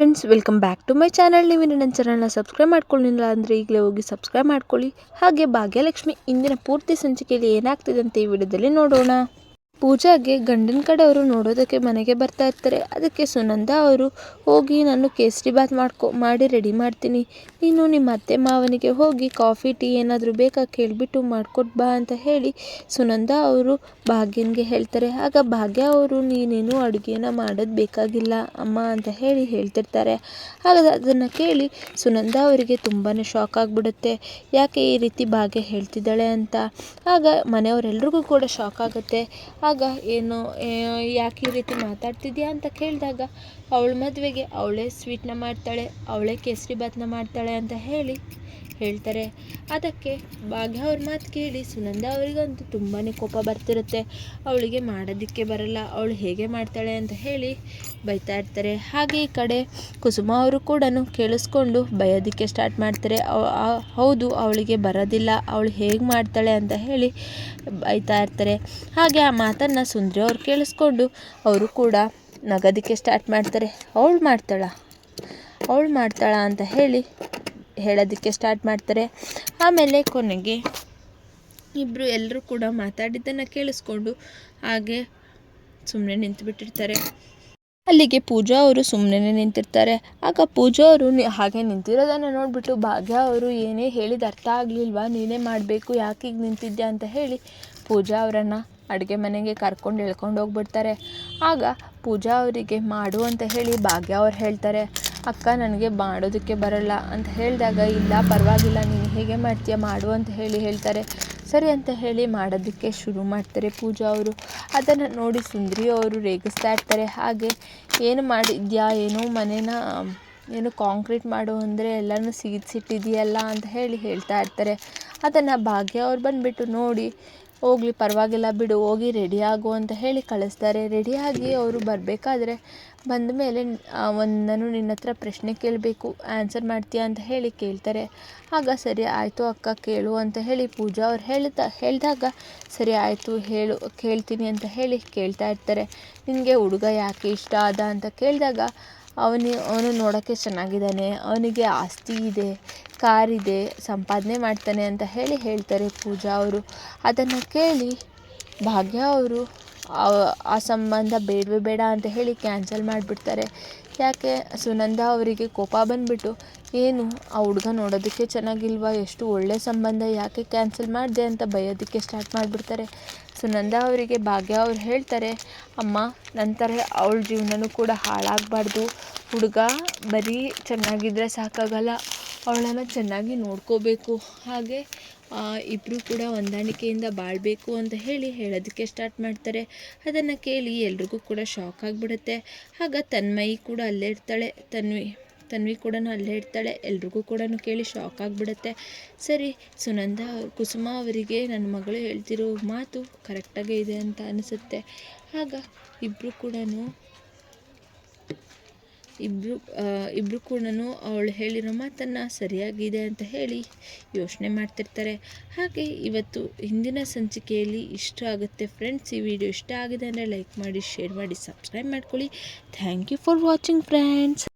Friends welcome back to my channel ನೀವು ನನ್ನ ಚಾನಲ್ನ ಸಬ್ಸ್ಕ್ರೈಬ್ ಮಾಡ್ಕೊಳ್ಳಿಲ್ಲ ಅಂದರೆ ಈಗಲೇ ಹೋಗಿ ಸಬ್ಸ್ಕ್ರೈಬ್ ಮಾಡ್ಕೊಳ್ಳಿ. ಹಾಗೆ ಭಾಗ್ಯಲಕ್ಷ್ಮಿ ಇಂದಿನ ಪೂರ್ತಿ ಸಂಚಿಕೆಯಲ್ಲಿ ಏನಾಗ್ತಿದೆ ಅಂತ ಈ ವಿಡಿಯೋದಲ್ಲಿ ನೋಡೋಣ. ಪೂಜಾಗೆ ಗಂಡನ ಕಡೆಯವರು ನೋಡೋದಕ್ಕೆ ಮನೆಗೆ ಬರ್ತಾ ಇರ್ತಾರೆ. ಅದಕ್ಕೆ ಸುನಂದ ಅವರು, ಹೋಗಿ ನಾನು ಕೇಸರಿ ಬಾತ್ ಮಾಡ್ಕೊ, ಮಾಡಿ ರೆಡಿ ಮಾಡ್ತೀನಿ. ನೀನು ನಿಮ್ಮ ಅತ್ತೆ ಮಾವನಿಗೆ ಹೋಗಿ ಕಾಫಿ, ಟೀ ಏನಾದರೂ ಬೇಕಾ ಕೇಳಿಬಿಟ್ಟು ಮಾಡ್ಕೊಟ್ ಬಾ ಅಂತ ಹೇಳಿ ಸುನಂದ ಅವರು ಭಾಗ್ಯನಿಗೆ ಹೇಳ್ತಾರೆ. ಆಗ ಭಾಗ್ಯ ಅವರು, ನೀನೇನು ಅಡುಗೆನ ಮಾಡೋದು ಬೇಕಾಗಿಲ್ಲ ಅಮ್ಮ ಅಂತ ಹೇಳಿ ಹೇಳ್ತಿರ್ತಾರೆ. ಆಗ ಅದನ್ನು ಕೇಳಿ ಸುನಂದ ಅವರಿಗೆ ತುಂಬಾ ಶಾಕ್ ಆಗಿಬಿಡುತ್ತೆ. ಯಾಕೆ ಈ ರೀತಿ ಭಾಗ್ಯ ಹೇಳ್ತಿದ್ದಾಳೆ ಅಂತ. ಆಗ ಮನೆಯವರೆಲ್ರಿಗೂ ಕೂಡ ಶಾಕ್ ಆಗುತ್ತೆ. ಆಗ ಏನು ಯಾಕೆ ಈ ರೀತಿ ಮಾತಾಡ್ತಿದ್ಯಾ ಅಂತ ಕೇಳಿದಾಗ ಅವಳ ಮದುವೆಗೆ ಅವಳೇ ಸ್ವೀಟ್ನ ಮಾಡ್ತಾಳೆ, ಅವಳೇ ಕೇಸರಿ ಭಾತ್ನ ಮಾಡ್ತಾಳೆ ಅಂತ ಹೇಳಿ ಹೇಳ್ತಾರೆ. ಅದಕ್ಕೆ ಭಾಗ್ಯ ಅವ್ರ ಮಾತು ಕೇಳಿ ಸುನಂದ ಅವರಿಗಂತೂ ತುಂಬಾ ಕೋಪ ಬರ್ತಿರುತ್ತೆ. ಅವಳಿಗೆ ಮಾಡೋದಕ್ಕೆ ಬರಲ್ಲ, ಅವಳು ಹೇಗೆ ಮಾಡ್ತಾಳೆ ಅಂತ ಹೇಳಿ ಬೈತಾ ಇರ್ತಾರೆ. ಹಾಗೆ ಈ ಕಡೆ ಕುಸುಮ ಅವರು ಕೂಡ ಕೇಳಿಸ್ಕೊಂಡು ಬಯೋದಕ್ಕೆ ಸ್ಟಾರ್ಟ್ ಮಾಡ್ತಾರೆ. ಹೌದು, ಅವಳಿಗೆ ಬರೋದಿಲ್ಲ, ಅವಳು ಹೇಗೆ ಮಾಡ್ತಾಳೆ ಅಂತ ಹೇಳಿ ಬೈತಾ ಇರ್ತಾರೆ. ಹಾಗೆ ಆ ಮಾತನ್ನು ಸುಂದ್ರಿ ಅವ್ರು ಕೇಳಿಸ್ಕೊಂಡು ಅವರು ಕೂಡ ನಗೋದಕ್ಕೆ ಸ್ಟಾರ್ಟ್ ಮಾಡ್ತಾರೆ. ಅವಳು ಮಾಡ್ತಾಳ? ಅವಳು ಮಾಡ್ತಾಳ ಅಂತ ಹೇಳಿ ಹೇಳೋದಕ್ಕೆ ಸ್ಟಾರ್ಟ್ ಮಾಡ್ತಾರೆ. ಆಮೇಲೆ ಕೊನೆಗೆ ಇಬ್ಬರು ಎಲ್ಲರೂ ಕೂಡ ಮಾತಾಡಿದ್ದನ್ನು ಕೇಳಿಸ್ಕೊಂಡು ಹಾಗೆ ಸುಮ್ಮನೆ ನಿಂತುಬಿಟ್ಟಿರ್ತಾರೆ. ಅಲ್ಲಿಗೆ ಪೂಜಾ ಅವರು ಸುಮ್ಮನೆ ನಿಂತಿರ್ತಾರೆ. ಆಗ ಪೂಜಾ ಅವರು ಹಾಗೆ ನಿಂತಿರೋದನ್ನು ನೋಡಿಬಿಟ್ಟು ಭಾಗ್ಯ ಅವರು ಏನೇ ಹೇಳಿದ ಅರ್ಥ ಆಗಲಿಲ್ವಾ? ನೀನೇ ಮಾಡಬೇಕು, ಯಾಕೆ ಈಗ ಅಂತ ಹೇಳಿ ಪೂಜಾ ಅವರನ್ನು ಅಡುಗೆ ಮನೆಗೆ ಕರ್ಕೊಂಡು ಎಳ್ಕೊಂಡು ಹೋಗ್ಬಿಡ್ತಾರೆ. ಆಗ ಪೂಜಾ ಅವರಿಗೆ ಮಾಡು ಅಂತ ಹೇಳಿ ಭಾಗ್ಯ ಅವ್ರು ಹೇಳ್ತಾರೆ. ಅಕ್ಕ ನನಗೆ ಮಾಡೋದಕ್ಕೆ ಬರಲ್ಲ ಅಂತ ಹೇಳಿದಾಗ, ಇಲ್ಲ ಪರವಾಗಿಲ್ಲ, ನೀನು ಹೇಗೆ ಮಾಡ್ತೀಯ, ಮಾಡು ಅಂತ ಹೇಳಿ ಹೇಳ್ತಾರೆ. ಸರಿ ಅಂತ ಹೇಳಿ ಮಾಡೋದಕ್ಕೆ ಶುರು ಮಾಡ್ತಾರೆ ಪೂಜಾ ಅವರು. ಅದನ್ನು ನೋಡಿ ಸುಂದರಿ ಅವರು ರೇಗಿಸ್ತಾ ಇರ್ತಾರೆ. ಹಾಗೆ ಏನು ಮಾಡಿದ್ಯಾ, ಏನೋ ಮನೇನ, ಏನು ಕಾಂಕ್ರೀಟ್ ಮಾಡು ಅಂದರೆ ಎಲ್ಲನೂ ಸಿಗಿಸಿಟ್ಟಿದೆಯಲ್ಲ ಅಂತ ಹೇಳಿ ಹೇಳ್ತಾ ಇರ್ತಾರೆ. ಅದನ್ನು ಭಾಗ್ಯ ಅವ್ರು ಬಂದುಬಿಟ್ಟು ನೋಡಿ ಹೋಗಲಿ, ಪರವಾಗಿಲ್ಲ ಬಿಡು, ಹೋಗಿ ರೆಡಿ ಆಗು ಅಂತ ಹೇಳಿ ಕಳಿಸ್ತಾರೆ. ರೆಡಿಯಾಗಿ ಅವರು ಬರಬೇಕಾದ್ರೆ ಬಂದ ಮೇಲೆ ಒಂದು ನಾನು ನಿನ್ನ ಹತ್ರ ಪ್ರಶ್ನೆ ಕೇಳಬೇಕು ಆನ್ಸರ್ ಮಾಡ್ತೀಯಾ ಅಂತ ಹೇಳಿ ಕೇಳ್ತಾರೆ. ಆಗ ಸರಿ ಆಯಿತು ಅಕ್ಕ, ಕೇಳು ಅಂತ ಹೇಳಿ ಪೂಜಾ ಅವ್ರು ಹೇಳ್ತಾ, ಹೇಳಿದಾಗ ಸರಿ ಆಯಿತು, ಹೇಳು, ಕೇಳ್ತೀನಿ ಅಂತ ಹೇಳಿ ಕೇಳ್ತಾ ಇರ್ತಾರೆ. ನಿನಗೆ ಹುಡುಗ ಯಾಕೆ ಇಷ್ಟ ಆದ ಅಂತ ಕೇಳಿದಾಗ ಅವನಿ, ಅವನು ನೋಡೋಕ್ಕೆ ಚೆನ್ನಾಗಿದ್ದಾನೆ, ಅವನಿಗೆ ಆಸ್ತಿ ಇದೆ ಕಾರಿದೆ ಸಂಪಾದನೆ ಮಾಡ್ತಾನೆ ಅಂತ ಹೇಳಿ ಹೇಳ್ತಾರೆ ಪೂಜಾ ಅವರು. ಅದನ್ನು ಕೇಳಿ ಭಾಗ್ಯ ಅವರು, ಆ ಸಂಬಂಧ ಬೇಡವೇ ಬೇಡ ಅಂತ ಹೇಳಿ ಕ್ಯಾನ್ಸಲ್ ಮಾಡಿಬಿಡ್ತಾರೆ. ಯಾಕೆ? ಸುನಂದ ಅವರಿಗೆ ಕೋಪ ಬಂದುಬಿಟ್ಟು, ಏನು, ಆ ಹುಡುಗ ನೋಡೋದಕ್ಕೆ ಚೆನ್ನಾಗಿಲ್ವಾ? ಎಷ್ಟು ಒಳ್ಳೆಯ ಸಂಬಂಧ, ಯಾಕೆ ಕ್ಯಾನ್ಸಲ್ ಮಾಡಿದೆ ಅಂತ ಬಯೋದಕ್ಕೆ ಸ್ಟಾರ್ಟ್ ಮಾಡಿಬಿಡ್ತಾರೆ. ಸುನಂದ ಅವರಿಗೆ ಭಾಗ್ಯ ಅವ್ರು ಹೇಳ್ತಾರೆ, ಅಮ್ಮ, ನಂತರ ಅವಳ ಜೀವನನೂ ಕೂಡ ಹಾಳಾಗಬಾರ್ದು. ಹುಡುಗ ಬರೀ ಚೆನ್ನಾಗಿದ್ದರೆ ಸಾಕಾಗಲ್ಲ. ಅವಳನ್ನು ಚೆನ್ನಾಗಿ ನೋಡ್ಕೋಬೇಕು. ಹಾಗೆ ಇಬ್ಬರೂ ಕೂಡ ಹೊಂದಾಣಿಕೆಯಿಂದ ಬಾಳಬೇಕು ಅಂತ ಹೇಳಿ ಹೇಳೋದಕ್ಕೆ ಸ್ಟಾರ್ಟ್ ಮಾಡ್ತಾರೆ. ಅದನ್ನು ಕೇಳಿ ಎಲ್ರಿಗೂ ಕೂಡ ಶಾಕ್ ಆಗಿಬಿಡುತ್ತೆ. ಆಗ ತನ್ಮಯಿ ಕೂಡ ಅಲ್ಲೇ ಇರ್ತಾಳೆ. ತನ್ವಿ ತನ್ವಿ ಕೂಡ ಅಲ್ಲೇ ಇರ್ತಾಳೆ. ಎಲ್ರಿಗೂ ಕೂಡ ಕೇಳಿ ಶಾಕ್ ಆಗಿಬಿಡುತ್ತೆ. ಸರಿ, ಸುನಂದ ಕುಸುಮ ಅವರಿಗೆ ನನ್ನ ಮಗಳು ಹೇಳ್ತಿರೋ ಮಾತು ಕರೆಕ್ಟಾಗೇ ಇದೆ ಅಂತ ಅನಿಸುತ್ತೆ. ಆಗ ಇಬ್ಬರು ಕೂಡ ಇಬ್ಬರು ಇಬ್ಬರು ಕೂಡ ಅವಳು ಹೇಳಿರೋ ಮಾತನ್ನು ಸರಿಯಾಗಿದೆ ಅಂತ ಹೇಳಿ ಯೋಚನೆ ಮಾಡ್ತಿರ್ತಾರೆ. ಹಾಗೆ ಇವತ್ತು ಹಿಂದಿನ ಸಂಚಿಕೆಯಲ್ಲಿ ಇಷ್ಟ ಆಗುತ್ತೆ ಫ್ರೆಂಡ್ಸ್ ಈ ವಿಡಿಯೋ ಇಷ್ಟ ಆಗಿದೆ ಅಂದರೆ ಲೈಕ್ ಮಾಡಿ ಶೇರ್ ಮಾಡಿ ಸಬ್ಸ್ಕ್ರೈಬ್ ಮಾಡ್ಕೊಳ್ಳಿ. Thank you for watching friends